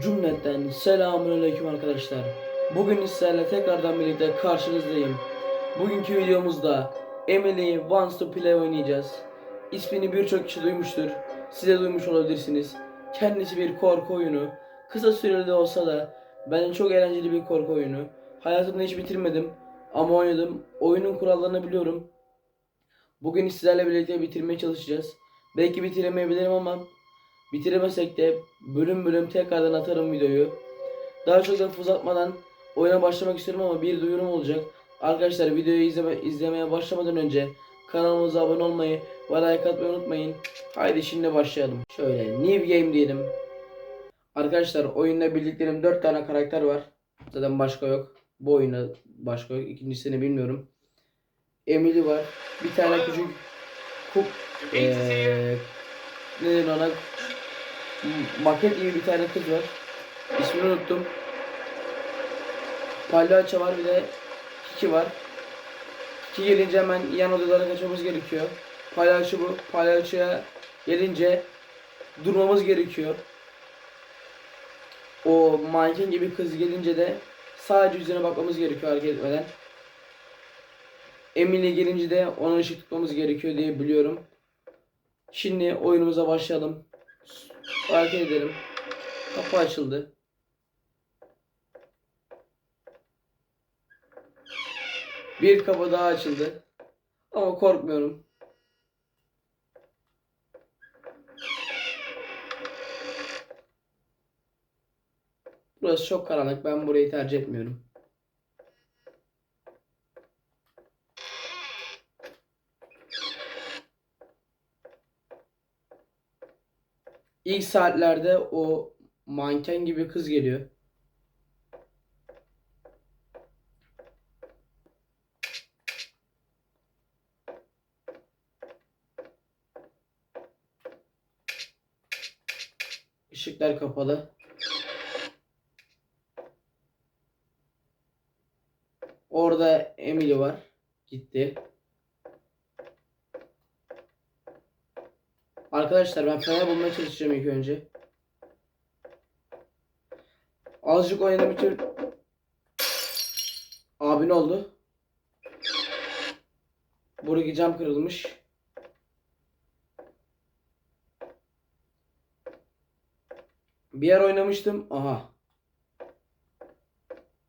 Cümleten selamünaleyküm arkadaşlar. Bugün sizlerle tekrardan birlikte karşınızdayım. Bugünkü videomuzda Emily Wants to Play oynayacağız. İsmini birçok kişi duymuştur. Siz de duymuş olabilirsiniz. Kendisi bir korku oyunu. Kısa süreli de olsa da bence çok eğlenceli bir korku oyunu. Hayatımda hiç bitirmedim ama oynadım. Oyunun kurallarını biliyorum. Bugün sizlerle birlikte bitirmeye çalışacağız. Belki bitiremeyebilirim ama Bitiremesek de bölüm bölüm tekrardan atarım videoyu. Daha çok da uzatmadan oyuna başlamak istiyorum ama bir duyurum olacak. Arkadaşlar videoyu izleme, izlemeye başlamadan önce kanalımıza abone olmayı ve like atmayı unutmayın. Haydi şimdi başlayalım. Şöyle new game diyelim. Arkadaşlar oyunda bildiklerim 4 tane karakter var. Zaten başka yok. Bu oyunda başka yok. İkincisini bilmiyorum. Emily var. Bir tane küçük kuk eee ne denir ona maket gibi bir tane kız var. İsmini unuttum. Palyaço var bir de Kiki var. Kiki gelince hemen yan odalara kaçmamız gerekiyor. Palyaço bu. Palyaçoya gelince durmamız gerekiyor. O manken gibi kız gelince de sadece yüzüne bakmamız gerekiyor hareket etmeden. Emily gelince de ona ışık tutmamız gerekiyor diye biliyorum. Şimdi oyunumuza başlayalım. Hareket edelim. Kapı açıldı. Bir kapı daha açıldı. Ama korkmuyorum. Burası çok karanlık. Ben burayı tercih etmiyorum. İlk saatlerde o manken gibi kız geliyor. Işıklar kapalı. Orada Emily var. Gitti. Arkadaşlar ben fener bulmaya çalışacağım ilk önce. Azıcık oynadım için abin oldu. Buradaki cam kırılmış. Bir yer oynamıştım. Aha.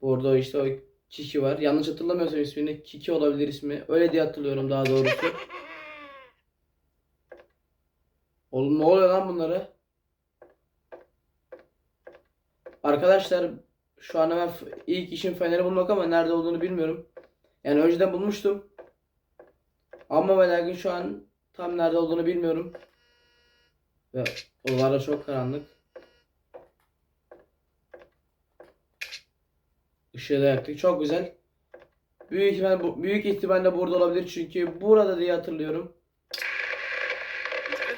Orada işte o Kiki var. Yanlış hatırlamıyorsam ismini Kiki olabilir ismi. Öyle diye hatırlıyorum daha doğrusu. Oğlum ne oluyor lan bunlara? Arkadaşlar şu an hemen ilk işim feneri bulmak ama nerede olduğunu bilmiyorum. Yani önceden bulmuştum. Ama ve lakin şu an tam nerede olduğunu bilmiyorum. Ve odalar da çok karanlık. Işığı da yaktık. Çok güzel. Büyük ihtimal bu, büyük ihtimalle burada olabilir çünkü burada diye hatırlıyorum.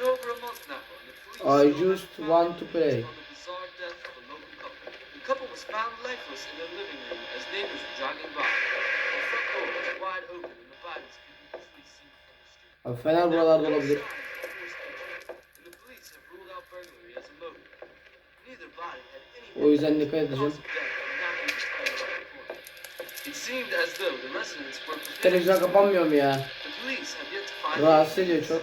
I just want to play. the couple. Was found lifeless in their living. The front door was wide fener buralarda olabilir. O yüzden dikkat edeceğim. Televizyon kapanmıyor mu ya? Rahatsız ediyor çok.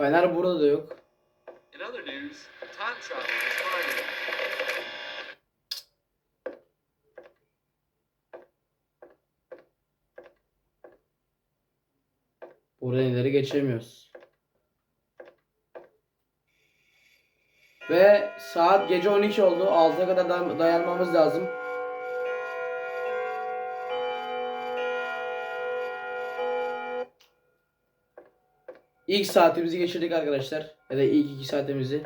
Fener burada da yok. In other news, time travel is. Buraya ileri geçemiyoruz. Ve saat gece 12 oldu. 6'ya kadar day- dayanmamız lazım. İlk saatimizi geçirdik arkadaşlar. Ya da ilk iki saatimizi.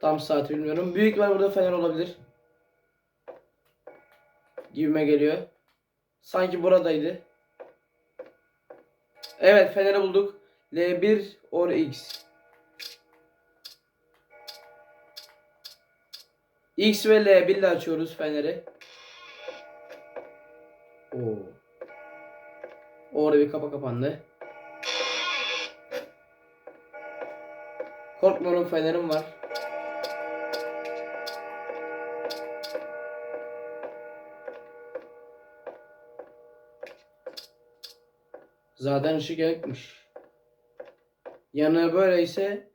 Tam saati bilmiyorum. Büyük ihtimal burada fener olabilir. Gibime geliyor. Sanki buradaydı. Evet feneri bulduk. L1 or X. X ve L1 ile açıyoruz feneri. Oo. Orada bir kapı kapandı. Korkmuyorum fenerim var. Zaten ışık yakmış. Yanı böyleyse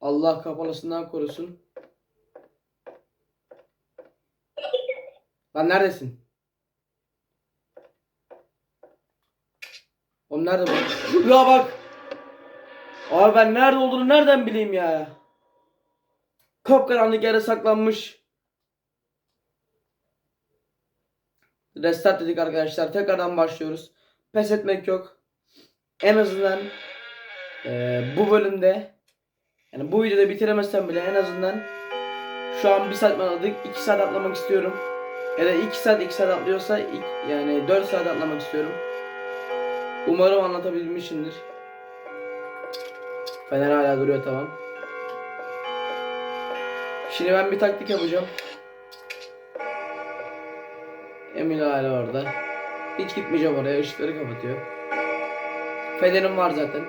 Allah kapalısından korusun. Lan neredesin? Oğlum nerede bu? Ya bak. Abi ben nerede olduğunu nereden bileyim ya? Kapkaranlık yere saklanmış. Restart dedik arkadaşlar. Tekrardan başlıyoruz. Pes etmek yok. En azından eee, bu bölümde yani bu videoda bitiremezsem bile en azından şu an bir saat atladık. 2 saat atlamak istiyorum. Ya da 2 saat 2 saat atlıyorsa yani 4 saat atlamak istiyorum. Umarım anlatabilmişimdir. Fener hala duruyor tamam. Şimdi ben bir taktik yapacağım. Emil hala orada. Hiç gitmeyeceğim oraya. ışıkları kapatıyor. Fenerim var zaten.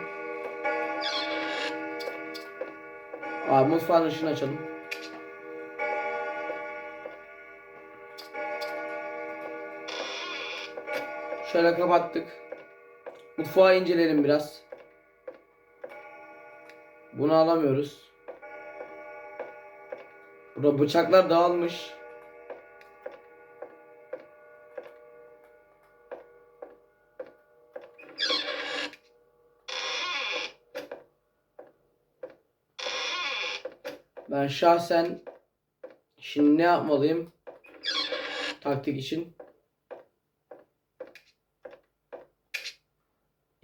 Abi mutfağın ışığını açalım. Şöyle kapattık. Mutfağı inceleyelim biraz. Bunu alamıyoruz. Burada bıçaklar dağılmış. Ben şahsen şimdi ne yapmalıyım? Taktik için.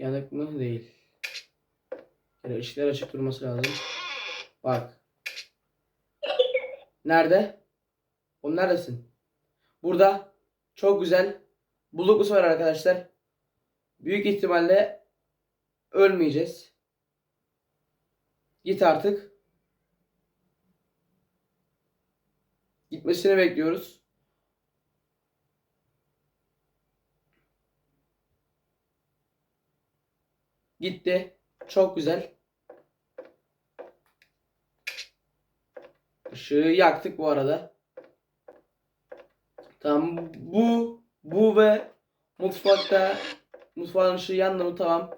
Yanık mı? Değil. Yani ışıklar açık durması lazım. Bak. Nerede? O neredesin? Burada. Çok güzel. Buluklus var arkadaşlar. Büyük ihtimalle ölmeyeceğiz. Git artık. Gitmesini bekliyoruz. Gitti. Çok güzel. Işığı yaktık bu arada. Tamam. Bu, bu ve mutfakta mutfağın ışığı yandı mı tamam.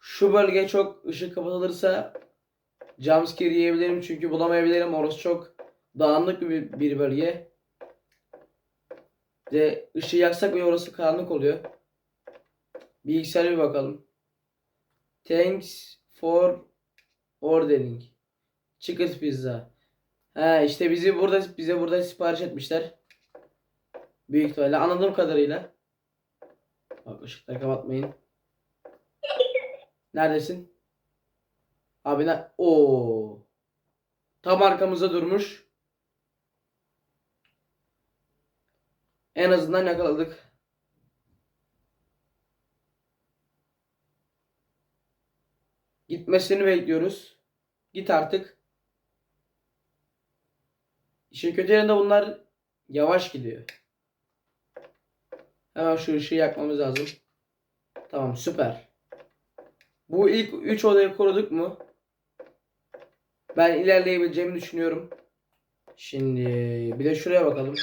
Şu bölge çok ışık kapatılırsa jumpscare yiyebilirim çünkü bulamayabilirim. Orası çok dağınık bir, bir bölge. Ve ışığı yaksak ve orası karanlık oluyor. Bilgisayara bir bakalım. Thanks for ordering. Chicken pizza. He işte bizi burada bize burada sipariş etmişler. Büyük ihtimalle anladığım kadarıyla. Bak ışıkları kapatmayın. Neredesin? Abi ne? Oo. Tam arkamızda durmuş. En azından yakaladık. Gitmesini bekliyoruz. Git artık. İşin kötü yanında bunlar yavaş gidiyor. Hemen şu ışığı yakmamız lazım. Tamam süper. Bu ilk 3 odayı koruduk mu? Ben ilerleyebileceğimi düşünüyorum. Şimdi bir de şuraya bakalım.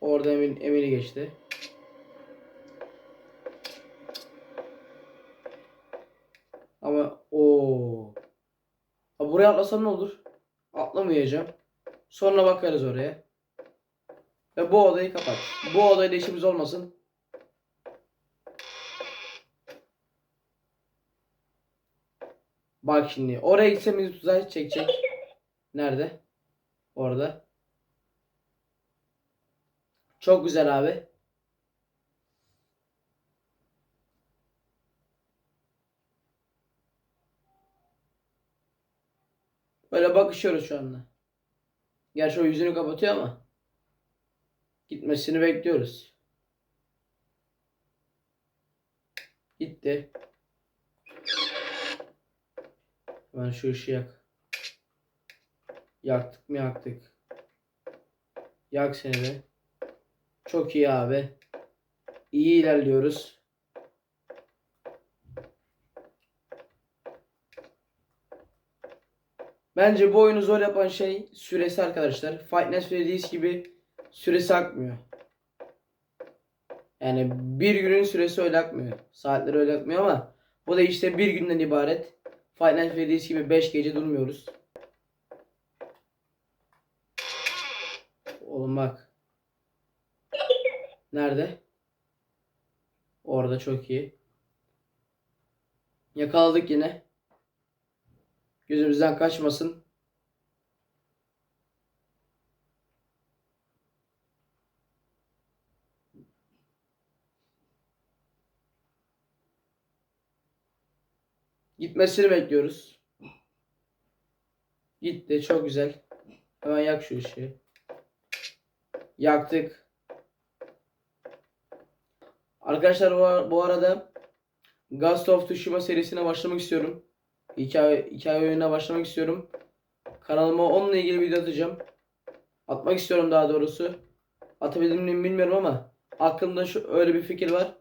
Orada Emir, Emir'i geçti. Ama o buraya atlasam ne olur? Atlamayacağım. Sonra bakarız oraya. Ve bu odayı kapat. Bu odayla işimiz olmasın. Bak şimdi oraya gitsem bizi tuzağa çekecek. Nerede? Orada. Çok güzel abi. Böyle bakışıyoruz şu anda. Gerçi o yüzünü kapatıyor ama. Gitmesini bekliyoruz. Gitti. Hemen şu ışığı yak. Yaktık mı yaktık. Yak seni de. Çok iyi abi. İyi ilerliyoruz. Bence bu oyunu zor yapan şey süresi arkadaşlar. Fight Night Freddy's gibi süresi akmıyor. Yani bir günün süresi öyle akmıyor. Saatleri öyle akmıyor ama bu da işte bir günden ibaret. Fight Night Freddy's gibi 5 gece durmuyoruz. Oğlum bak. Nerede? Orada çok iyi. Yakaladık yine. Gözümüzden kaçmasın. Gitmesini bekliyoruz. Gitti. Çok güzel. Hemen yak şu ışığı. Yaktık. Arkadaşlar bu, arada Ghost of Tsushima serisine başlamak istiyorum. Hikaye, hikaye oyununa başlamak istiyorum. Kanalıma onunla ilgili video atacağım. Atmak istiyorum daha doğrusu. Atabildim mi bilmiyorum ama aklımda şu öyle bir fikir var.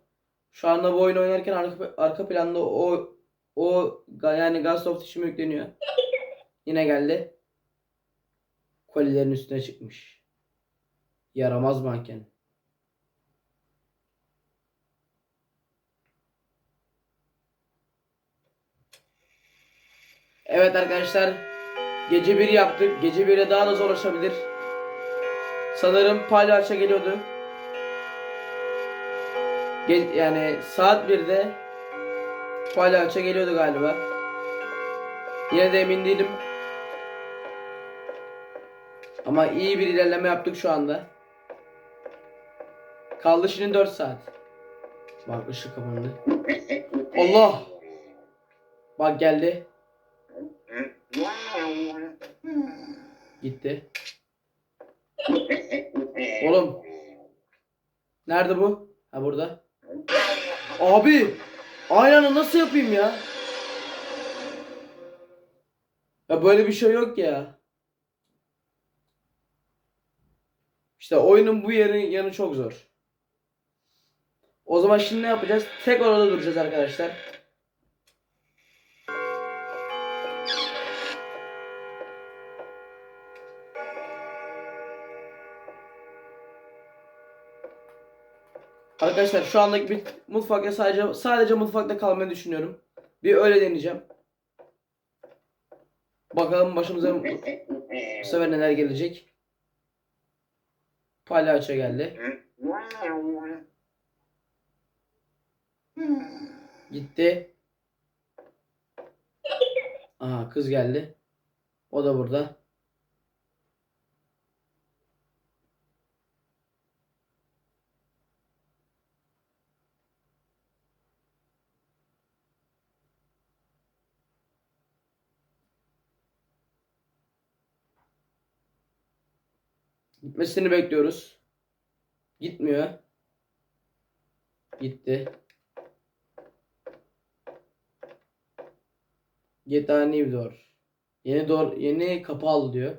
Şu anda bu oyunu oynarken arka, arka planda o o yani Ghost of Tsushima yükleniyor. Yine geldi. Kolilerin üstüne çıkmış. Yaramaz manken. Evet arkadaşlar. Gece 1 yaptık. Gece 1'e daha da zorlaşabilir. Sanırım palyaço geliyordu. Ge- yani saat 1'de palyaço geliyordu galiba. Yine de emin değilim. Ama iyi bir ilerleme yaptık şu anda. Kaldı şimdi 4 saat. Bak ışık kapandı. Allah! Bak geldi. Gitti. Oğlum. Nerede bu? Ha burada. Abi. Aynı nasıl yapayım ya? Ya böyle bir şey yok ya. İşte oyunun bu yeri yanı çok zor. O zaman şimdi ne yapacağız? Tek orada duracağız arkadaşlar. Arkadaşlar şu andaki bir mutfakta sadece sadece mutfakta kalmayı düşünüyorum. Bir öyle deneyeceğim. Bakalım başımıza bu sefer neler gelecek. Palyaço geldi. Gitti. Aha kız geldi. O da burada. Gitmesini bekliyoruz. Gitmiyor. Gitti. GTA New Door. Yeni door, yeni kapı al diyor.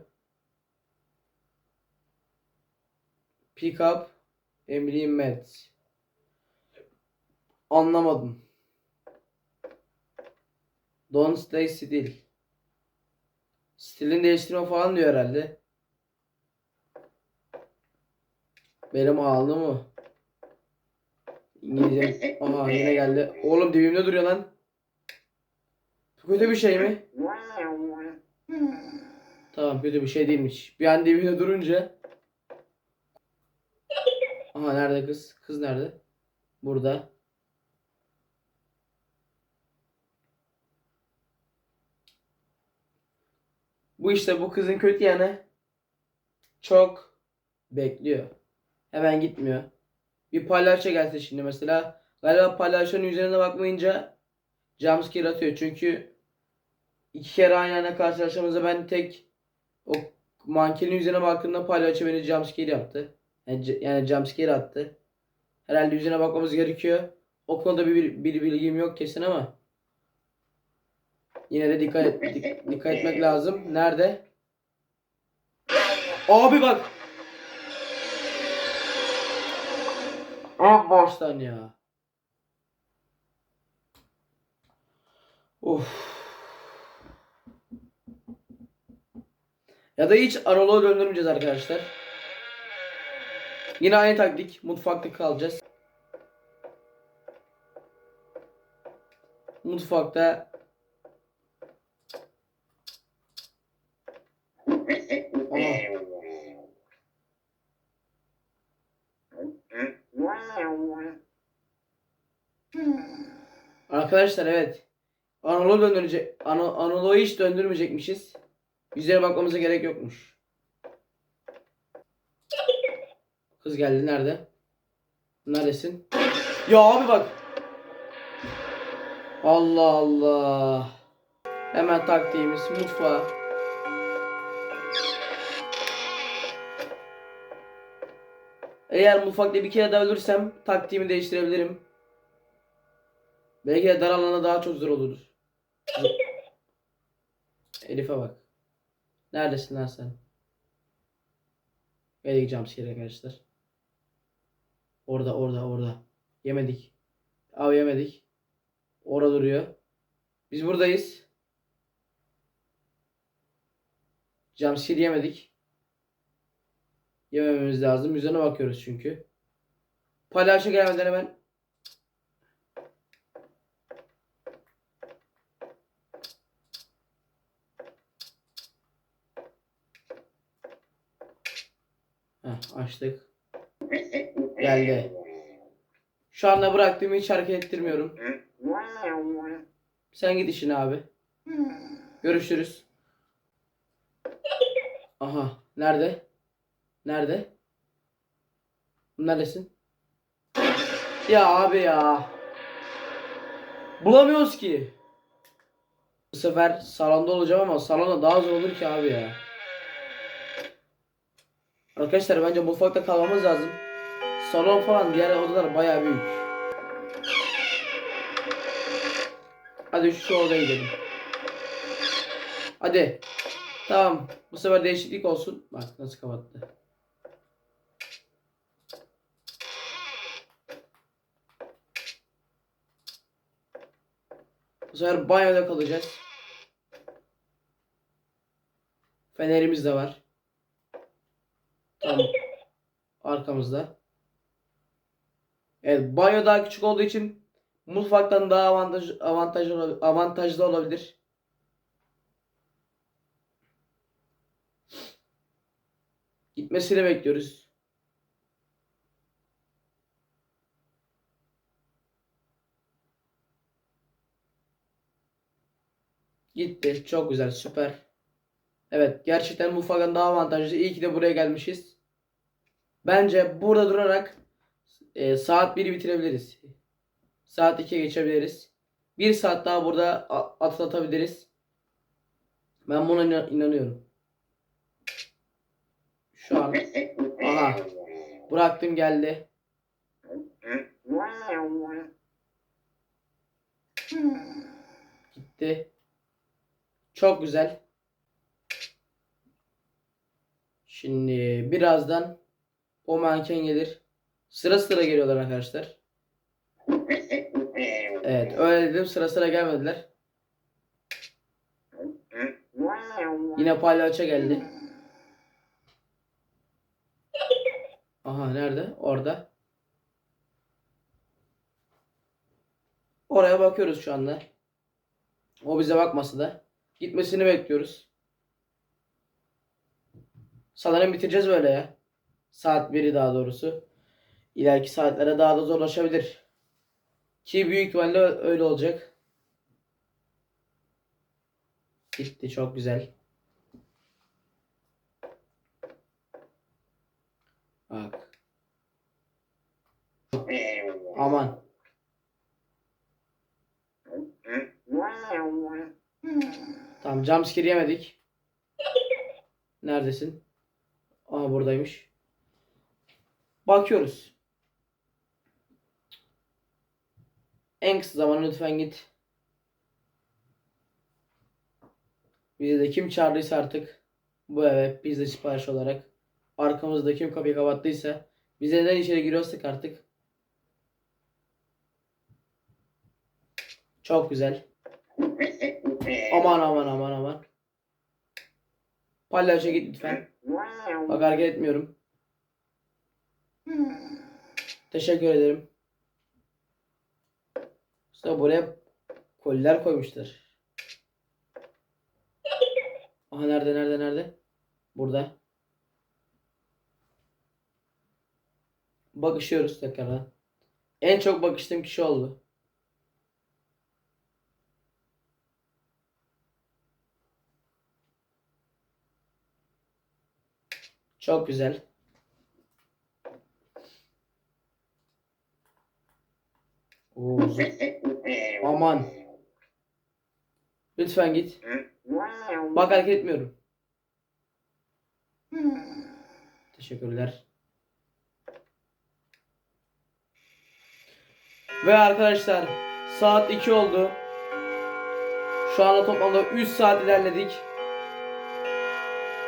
Pick up Emily Met. Anlamadım. Don't stay still. Stilin değiştirme falan diyor herhalde. Benim ağlı mı? İngilizce. Aha yine geldi. Oğlum dibimde duruyor lan. Kötü bir şey mi? Tamam kötü bir şey değilmiş. Bir an dibimde durunca. Aha nerede kız? Kız nerede? Burada. Bu işte bu kızın kötü yanı çok bekliyor. Hemen gitmiyor. Bir palyaço gelse şimdi mesela. Galiba palyaçonun üzerine bakmayınca jumpscare atıyor. Çünkü iki kere aynı anda karşılaştığımızda ben tek o mankenin üzerine baktığımda palyaço beni jumpscare yaptı. Yani, yani jumpscare attı. Herhalde yüzüne bakmamız gerekiyor. O konuda bir, bir bilgim yok kesin ama. Yine de dikkat, dikkat etmek lazım. Nerede? Abi bak. Ah baştan ya. Of. Ya da hiç analoğa döndürmeyeceğiz arkadaşlar. Yine aynı taktik. Mutfakta kalacağız. Mutfakta Arkadaşlar evet. Analoğu döndürecek. Ano, analoğu hiç döndürmeyecekmişiz. Yüzeye bakmamıza gerek yokmuş. Kız geldi nerede? Neredesin? Ya abi bak. Allah Allah. Hemen taktiğimiz mutfağa. Eğer mutfakta bir kere daha ölürsem taktiğimi değiştirebilirim. Belki de dar alana daha çok zor olur. Elif'e bak. Neredesin lan sen? Nereye jumpscare arkadaşlar? Orada orada orada. Yemedik. Abi yemedik. Orada duruyor. Biz buradayız. Jumpscare yemedik. Yemememiz lazım. Yüzüne bakıyoruz çünkü. Palyaço gelmeden hemen açtık. Geldi. Şu anda bıraktığımı hiç hareket ettirmiyorum. Sen git işine abi. Görüşürüz. Aha. Nerede? Nerede? Neredesin? Ya abi ya. Bulamıyoruz ki. Bu sefer salonda olacağım ama salonda daha zor olur ki abi ya. Arkadaşlar bence mutfakta kalmamız lazım. Salon falan diğer odalar bayağı büyük. Hadi şu odaya gidelim. Hadi. Tamam. Bu sefer değişiklik olsun. Bak nasıl kapattı. Bu sefer banyoda kalacağız. Fenerimiz de var. Tamam. Arkamızda. Evet, banyo daha küçük olduğu için mutfaktan daha avantaj avantajlı avantajlı olabilir. Gitmesini bekliyoruz. Gitti. Çok güzel. Süper. Evet. Gerçekten mutfaktan daha avantajlı. İyi ki de buraya gelmişiz. Bence burada durarak e, saat 1'i bitirebiliriz. Saat 2'ye geçebiliriz. Bir saat daha burada atlatabiliriz. Ben buna inan- inanıyorum. Şu an. Aha. Bıraktım geldi. Gitti. Çok güzel. Şimdi birazdan o manken gelir. Sıra sıra geliyorlar arkadaşlar. Evet öyle dedim sıra sıra gelmediler. Yine palyaço geldi. Aha nerede? Orada. Oraya bakıyoruz şu anda. O bize bakması da. Gitmesini bekliyoruz. Sanırım bitireceğiz böyle ya. Saat 1'i daha doğrusu. İleriki saatlere daha da zorlaşabilir. Ki büyük ihtimalle öyle olacak. Gitti çok güzel. Bak. Aman. Tamam jumpscare yemedik. Neredesin? Aa buradaymış. Bakıyoruz. En kısa zamanda lütfen git. Bize de kim çağırdıysa artık bu eve de sipariş olarak arkamızda kim kapıyı kapattıysa biz neden içeri giriyorsak artık çok güzel. Aman aman aman aman. Palyaço git lütfen. Bak hareket etmiyorum. Teşekkür ederim. İşte buraya koliler koymuşlar. Aha nerede nerede nerede? Burada. Bakışıyoruz tekrardan. En çok bakıştığım kişi oldu. Çok güzel. Zı- Aman. Lütfen git. Bak hareket etmiyorum. Teşekkürler. Ve arkadaşlar saat 2 oldu. Şu anda toplamda 3 saat ilerledik.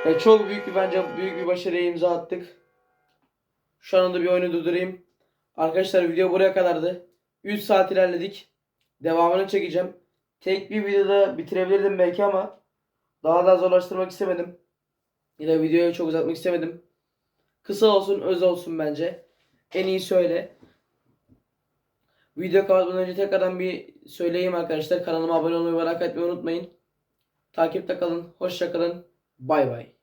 Ve çok büyük bir bence büyük bir başarıya imza attık. Şu anda bir oyunu durdurayım. Arkadaşlar video buraya kadardı. 3 saat ilerledik. Devamını çekeceğim. Tek bir videoda bitirebilirdim belki ama daha da zorlaştırmak istemedim. Yine videoyu çok uzatmak istemedim. Kısa olsun, öz olsun bence. En iyi söyle. Video kapatmadan önce tekrardan bir söyleyeyim arkadaşlar. Kanalıma abone olmayı ve etmeyi unutmayın. Takipte kalın. Hoşça kalın. Bay bay.